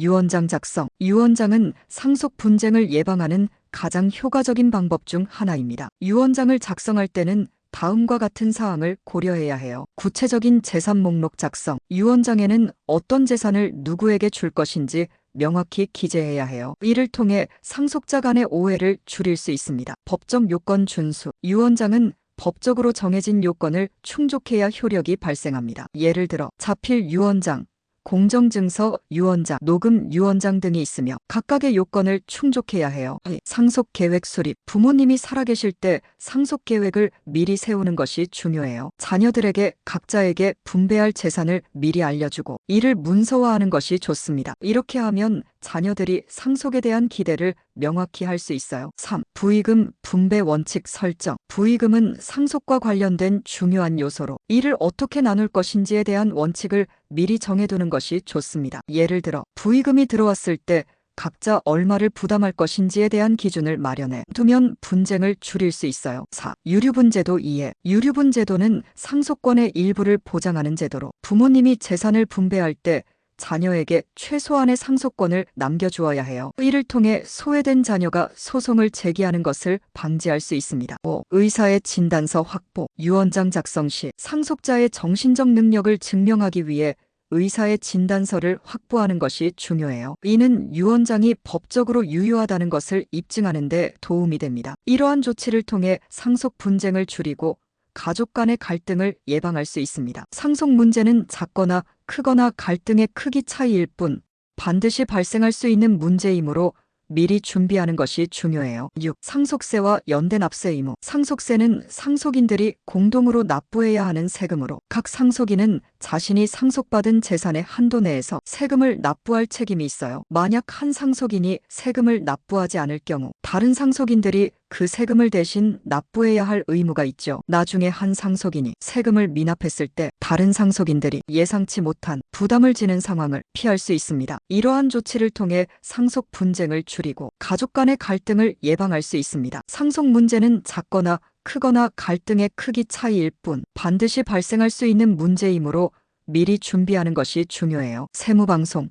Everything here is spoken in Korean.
1. 유언장 작성. 유언장은 상속 분쟁을 예방하는 가장 효과적인 방법 중 하나입니다. 유언장을 작성할 때는 다음과 같은 사항을 고려해야 해요. 구체적인 재산 목록 작성. 유언장에는 어떤 재산을 누구에게 줄 것인지 명확히 기재해야 해요. 이를 통해 상속자 간의 오해를 줄일 수 있습니다. 법적 요건 준수. 유언장은 법적으로 정해진 요건을 충족해야 효력이 발생합니다. 예를 들어 자필 유언장, 공정증서 유언장, 녹음 유언장 등이 있으며 각각의 요건을 충족해야 해요. 상속 계획 수립. 부모님이 살아계실 때 상속 계획을 미리 세우는 것이 중요해요. 자녀들에게 각자에게 분배할 재산을 미리 알려주고 이를 문서화하는 것이 좋습니다. 이렇게 하면 자녀들이 상속에 대한 기대를 명확히 할 수 있어요. 3. 부의금 분배 원칙 설정. 부의금은 상속과 관련된 중요한 요소로 이를 어떻게 나눌 것인지에 대한 원칙을 미리 정해두는 것이 좋습니다. 예를 들어 부의금이 들어왔을 때 각자 얼마를 부담할 것인지에 대한 기준을 마련해 두면 분쟁을 줄일 수 있어요. 4. 유류분제도 이해. 유류분제도는 상속권의 일부를 보장하는 제도로 부모님이 재산을 분배할 때 자녀에게 최소한의 상속권을 남겨주어야 해요. 이를 통해 소외된 자녀가 소송을 제기하는 것을 방지할 수 있습니다. 5. 의사의 진단서 확보. 유언장 작성 시 상속자의 정신적 능력을 증명하기 위해 의사의 진단서를 확보하는 것이 중요해요. 이는 유언장이 법적으로 유효하다는 것을 입증하는 데 도움이 됩니다. 이러한 조치를 통해 상속 분쟁을 줄이고 가족 간의 갈등을 예방할 수 있습니다. 상속 문제는 작거나 크거나 갈등의 크기 차이일 뿐 반드시 발생할 수 있는 문제이므로 미리 준비하는 것이 중요해요. 6. 상속세와 연대 납세 의무. 상속세는 상속인들이 공동으로 납부해야 하는 세금으로 각 상속인은 자신이 상속받은 재산의 한도 내에서 세금을 납부할 책임이 있어요. 만약 한 상속인이 세금을 납부하지 않을 경우 다른 상속인들이 그 세금을 대신 납부해야 할 의무가 있죠. 나중에 한 상속인이 세금을 미납했을 때 다른 상속인들이 예상치 못한 부담을 지는 상황을 피할 수 있습니다. 이러한 조치를 통해 상속 분쟁을 줄이고 가족 간의 갈등을 예방할 수 있습니다. 상속 문제는 작거나 크거나 갈등의 크기 차이일 뿐 반드시 발생할 수 있는 문제이므로 미리 준비하는 것이 중요해요. 세무방송.